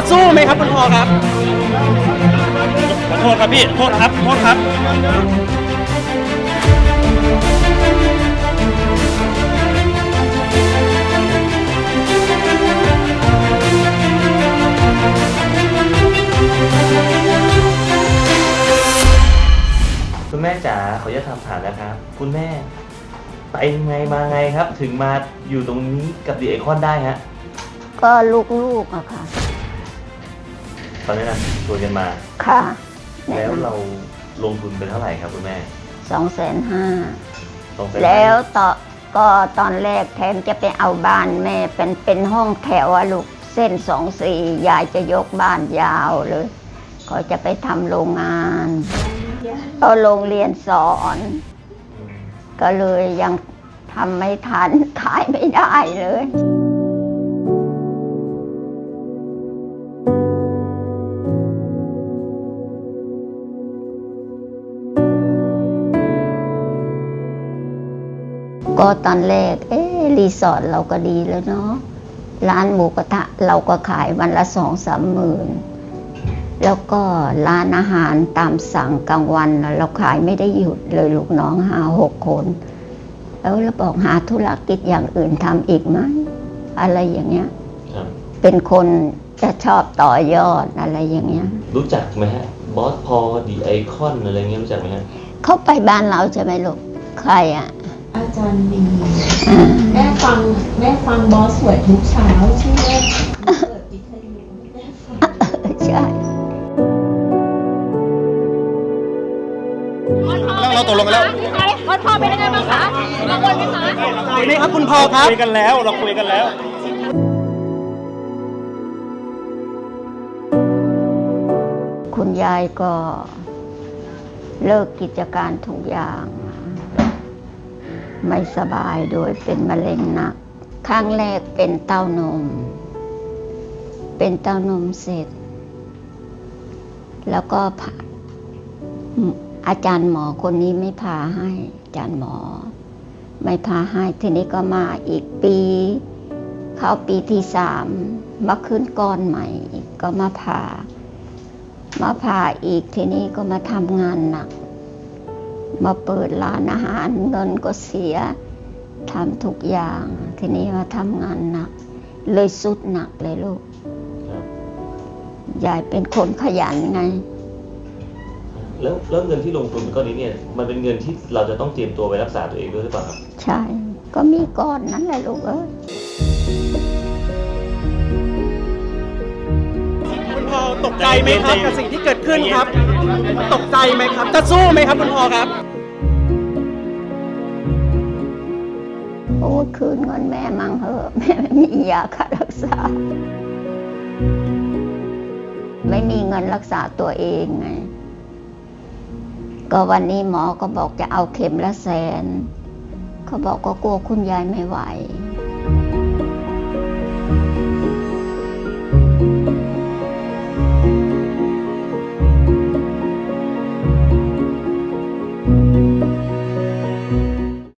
จะสู้ไหมครับคุณพ่อครับขอโทษครับพี่โทษครับโทษครับ คุณแม่จ๋าขออนุญาตถามถามนะครับ คุณแม่ไปไงมาไงครับ ถึงมาอยู่ตรงนี้กับดีไอคอนได้ฮะ ก็ลูกๆอะค่ะ ตอนนี้นะชวนกันมา ค่ะแล้วเราลงทุนไปเท่าไหร่ครับคุณแม่สองแสนห้าสองแสนแล้วต่อก็ตอนแรกแทนจะไปเอาบ้านแม่เป็นเป็นห้องแถวอะลูกเส้นสองสี่ยายจะยกบ้านยาวเลยก็จะไปทำโรงงานเอาโรงเรียนสอนอืมก็เลยยังทำไม่ทันขายไม่ได้เลย ก็ตอนแรก เอ๊ะรีสอร์ทเราก็ดีแล้วเนาะร้านหมูกระทะเราก็ขายวันละสองสามหมื่นแล้วก็ร้านอาหารตามสั่งกลางวันน่ะเราขายไม่ได้หยุดเลยลูกน้องหาหกคน แล้วเราบอกหาธุรกิจอย่างอื่นทำอีกไหมอะไรอย่างเงี้ยครับเป็นคนจะชอบต่อยอดอะไรอย่างเงี้ย รู้จักไหมฮะบอสพอดีไอคอนอะไรเงี้ยรู้จักไหมฮะเขาไปบ้านเราใช่ไหมลูกใครอะ อาจารย์ดีอ่าแม่ฟังแม่ฟังบอสสวยทุกเช้าใช่ไหมเปิดวิทยุแม่ฟังใช่เราเราตกลงกันแล้ววันพ่อเป็นยังไงบ้างคะกังวลไหมคะคุยไหมครับคุณพ่อครับคุยกันแล้วเราคุยกันแล้วคุณยายก็เลิกกิจการทุกอย่าง ไม่สบายโดยเป็นมะเร็งหนัก ครั้งแรกเป็นเต้านม เป็นเต้านมเสร็จ แล้วก็ผ่าอาจารย์หมอคนนี้ไม่พาให้ อาจารย์หมอ ไม่พาให้ ทีนี้ก็มาอีกปี เข้าปีที่สามมาขึ้นก้อนใหม่ก็มาผ่ามาผ่าอีกทีนี้ก็มาทำงานหนัก มาเปิดร้านอาหารเงินก็เสียทำทุกอย่าง ทีนี้มาทำงานหนัก เลยสุดหนักเลยลูกครับยายเป็นคนขยันไง แล้วแล้วเงินที่ลงทุนก้อนนี้เนี่ย มันเป็นเงินที่เราจะต้องเตรียมตัวไปรักษาตัวเองด้วยหรือเปล่าครับ ใช่ ก็มีก้อนนั้นแหละลูกเอ้ย ตกใจไหมครับกับสิ่งที่เกิดขึ้นครับ ตกใจไหมครับ จะสู้ไหมครับคุณพ่อครับ โอ้ยคืนเงินแม่มั่งเหอะแม่ไม่มียาค่ารักษา ไม่มีเงินรักษาตัวเองไง ก็วันนี้หมอก็บอกจะเอาเข็มละแสน เขาบอกก็กลัวคุณยายไม่ไหว